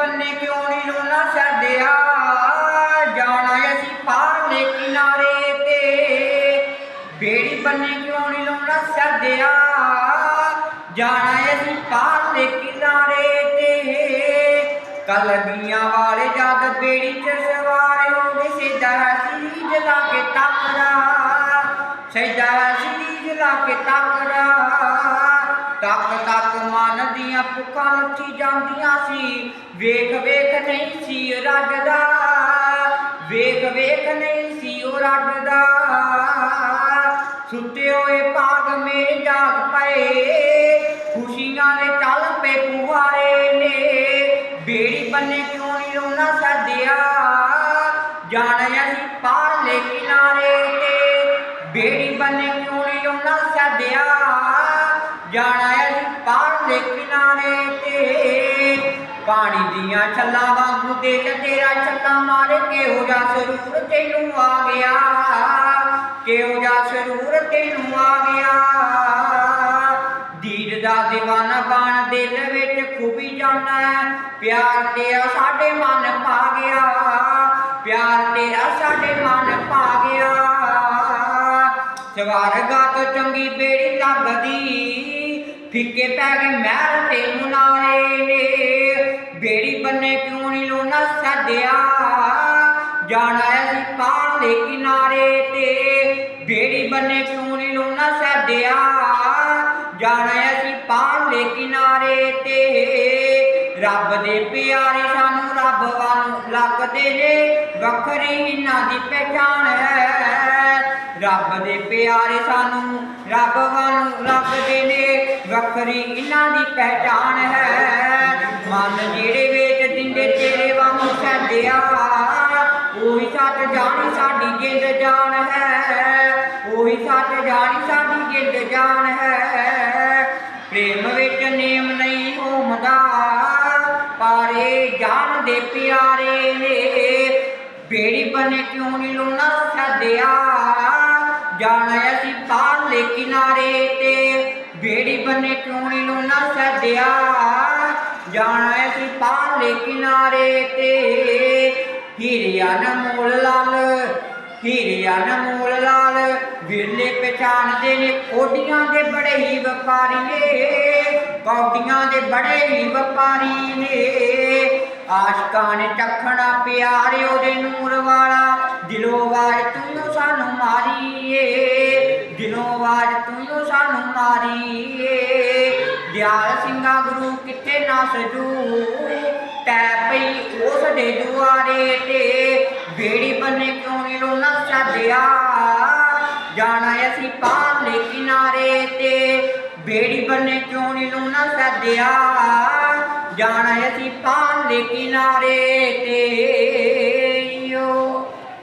ਬੰਨੇ ਕਿਉਂ ਨਹੀਂ ਲੋਣਾ ਛੱਡਿਆ ਜਾਣਾ ਅਸੀਂ ਪਾਰਲੇ ਕਿਨਾਰੇ ਤੇ। ਬੇੜੀ ਬੰਨੇ ਕਿਉਂ ਨਹੀਂ ਲੋਣਾ ਛੱਡਿਆ ਜਾਣਾ ਅਸੀਂ ਪਾਰਲੇ ਕਿਨਾਰੇ ਤੇ। ਕਲਗੀਆਂ ਵਾਲੇ ਜਦ ਬੇੜੀ ਚ ਸਵਾਰ ਹੋ ਗਏ ਸਿੱਧਾ ਸੀਜ ਲਾ ਕੇ ਤੱਕਦਾ ਸਿੱਧਾ ਸੀਜ ਲਾ ਕੇ ਤੱਕਦਾ ਤੱਕ ਤੱਕ ਮਨ ਦੀਆਂ ਪੁੱਕਾਂ ਉੱਠੀ ਜਾਂਦੀਆਂ ਸੀ। ਵੇਖ ਵੇਖ ਨਹੀਂ ਸੀ ਰੱਜਦਾ ਵੇਖ ਵੇਖ ਨਹੀਂ ਸੀ ਉਹ ਰੱਜਦਾ ਸੁੱਤੇ ਹੋਏ ਭਾਗ ਮੇਰੇ ਜਾਗ ਪਏ। ਖੁਸ਼ੀਆਂ ਦੇ ਚੱਲ ਪੇ ਪੁਹਾਰੇ ਨੇ। ਬੇੜੀ ਬੰਨੇ ਕਿਉਂ ਨਹੀਂ ਰੋਣਾ ਸੱਦਿਆ? ਜਾਣ ਅਸੀਂ ਪਾਰਲੇ ਕਿਨਾਰੇ ਤੇ ਜਾਣਾ ਅਸੀਂ ਪਾਰਲੇ ਕਿਨਾਰੇ ਤੇ। ਪਾਣੀ ਦੀਆਂ ਛੱਲਾਂ ਵਾਂਗੂ ਦਿਲ ਤੇਰਾ ਛੱਲਾਂ ਮਾਰੇ ਕਿਹੋ ਜਿਹਾ ਸਰੂਰ ਤੈਨੂੰ ਆ ਗਿਆ। ਕਿਹੋ ਜਿਹਾ ਸਰੂਰ ਤੈਨੂੰ ਆ ਗਿਆ। ਦੀਦ ਦਾ دیਵਾਨਾ ਬਣ ਦਿਲ ਵਿੱਚ ਖੂਬੀ ਜਾਂਦਾ ਹੈ। ਪਿਆਰ ਤੇਰਾ ਸਾਡੇ ਮਨ ਪਾ ਗਿਆ। ਪਿਆਰ ਤੇਰਾ ਸਾਡੇ ਮਨ ਪਾ ਗਿਆ। ਸਵਾਰਗਾ ਤੋਂ ਚੰਗੀ ਬੇੜੀ ਲੱਗਦੀ ਫਿੱਕੇ ਪੈ ਗਏ, ਮਹਿਲ ਤੇ ਮੁਨਾਰੇ ਨੇ। ਬੇੜੀ ਬੰਨੇ ਕਿਉਂ ਨਹੀਂ ਲੋਨਾ ਸੱਦਿਆ? ਜਾਣਾ ਅਸੀਂ ਪਾਰਲੇ ਕਿਨਾਰੇ ਤੇ। ਬੇੜੀ ਬੰਨੇ ਕਿਉਂ ਨਹੀਂ ਲੋਨਾ ਸੱਦਿਆ? ਜਾਣਾ ਅਸੀਂ ਪਾਰਲੇ ਕਿਨਾਰੇ ਤੇ। ਰੱਬ ਦੇ ਪਿਆਰੇ ਸਾਨੂੰ ਰੱਬ ਵੱਲ ਲੱਗਦੇ ਨੇ। ਵੱਖਰੀ ਇਹਨਾਂ ਦੀ ਪਹਿਚਾਣ ਹੈ। ਰੱਬ ਦੇ ਪਿਆਰੇ ਸਾਨੂੰ, ਰੱਬ ਵੱਲ ਲੱਗਦੇ ਨੇ ਵੱਖਰੀ ਇਹਨਾਂ ਦੀ ਪਹਿਚਾਣ ਹੈ। ਮਨ ਜਿਹੜੇ ਵੇਚ ਦਿੰਦੇ ਤੇਰੇ ਵਾਂਗੂ ਸੱਦਿਆ ਉਹੀ ਸੱਚ ਜਾਣੀ ਸਾਡੀ ਜਿੰਦ ਜਾਨ ਹੈ। ਉਹੀ ਸੱਚ ਜਾਣੀ ਸਾਡੀ ਜਿੰਦ ਜਾਨ ਹੈ। ਪ੍ਰੇਮ ਵਿੱਚ ਨੇਮ ਨਹੀਂ ਹੋਮਦਾ, ਪਾਰੇ ਜਾਨ ਦੇ ਪਿਆਰੇ ਨੇ। ਬੇੜੀ ਬਨੇ ਕਿਉਂ ਨਹੀਂ ਲੋਣਾ ਸੱਦਿਆ? ਜਾਣਾ ਅਸੀਂ ਪਾਰਲੇ ਕਿਨਾਰੇ ਤੇ। ਬੇੜੀ ਬੰਨੇ ਕਿਉਂ ਨਹੀਂ ਲੋਣਾ ਸੱਦਿਆ। ਜਾਣਾ ਅਸੀਂ ਪਾਰਲੇ ਕਿਨਾਰੇ ਤੇ। ਹੀਰਿਆ ਨਮੋਲ ਲਾਲ, ਹੀਰਿਆ ਨਮੋਲ ਲਾਲ। ਵਿਰਲੇ ਪਛਾਣਦੇ ਨੇ ਕੋਡੀਆਂ ਦੇ ਬੜੇ ਹੀ ਵਪਾਰੀ ਨੇ। ਕੌਡੀਆਂ ਦੇ ਬੜੇ ਹੀ ਵਪਾਰੀ ਨੇ। ਆਸ਼ਕਾਂ ਨੇ ਚੱਖਣਾ ਪਿਆਰੇ ਉਹਦੇ ਨੂਰ ਵਾਲਾ। ਦਿਆਲ ਸਿੰਘਾ ਗੁਰੂ ਕਿੱਥੇ ਨਾ ਸਜੂ? ਟੈ ਪਈ ਉਸ ਦੇ ਦੁਆਰੇ ਤੇ ਬੇੜੀ ਬੰਨੇ ਕਿਉਂ ਨਹੀਂ ਲੋਨਾ ਸੱਦਿਆ ਜਾਣਾ ਅਸੀਂ ਪਾਰਲੇ ਕਿਨਾਰੇ ਤੇ, ਬੇੜੀ ਬੰਨੇ ਕਿਉਂ ਨਹੀਂ ਲੋਨਾ ਸੱਦਿਆ ਜਾਣਾ ਅਸੀਂ ਪਾਰਲੇ ਕਿਨਾਰੇ ਤੇ।